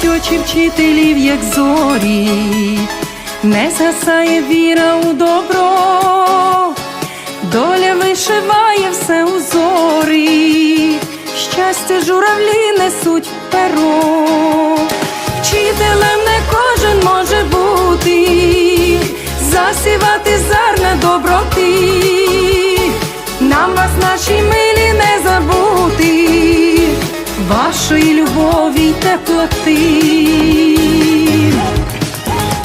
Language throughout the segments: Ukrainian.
сяють очі вчителів, як зорі, не згасає віра у добро, доля вишиває все у зорі, щастя журавлі несуть перо, вчителем не кожен може бути, засівати зерна доброти, теплоти.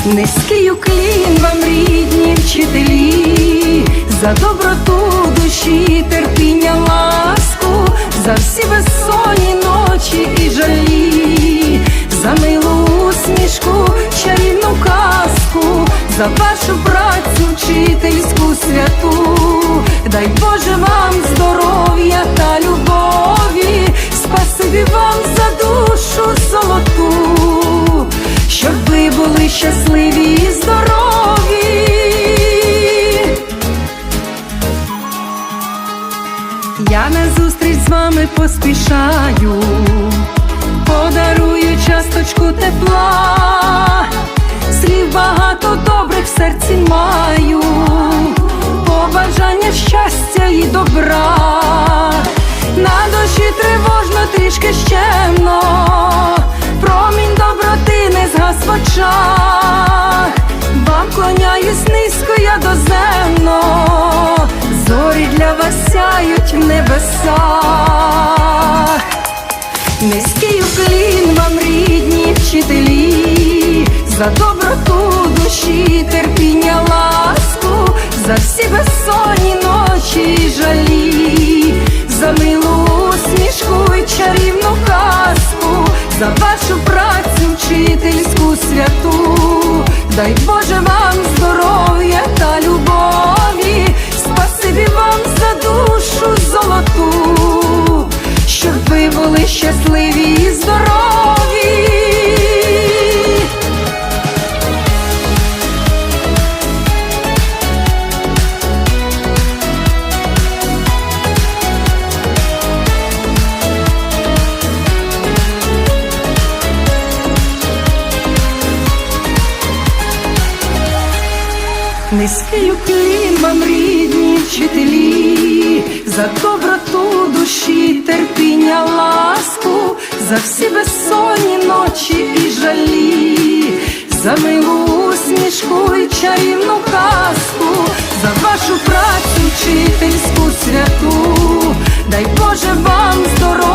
Низький уклін вам, рідні вчителі, за доброту душі, терпіння, ласку, за всі безсонні ночі і жалі, за милу усмішку, чарівну казку, за вашу працю вчительську святу, дай Боже вам щасливі і здорові. Я на зустріч з вами поспішаю, подарую часточку тепла, слів багато добрих в серці маю, побажання щастя і добра, на душі тривожно трішки щемно, промінь доброти не згас в очах, доземно, зорі для вас сяють в небесах. Низький уклін вам, рідні вчителі, за доброту душі, терпіння, ласку, за всі безсонні ночі й жалі, за милу усмішку й чарівну казку, за вашу працю вчительську святу, дай Боже Низький уклін вам рідні вчителі, за доброту душі, терпіння, ласку, за всі безсонні ночі і жалі, за милу усмішку і чарівну казку, за вашу працю, вчительську святу, дай Боже вам здоров'я.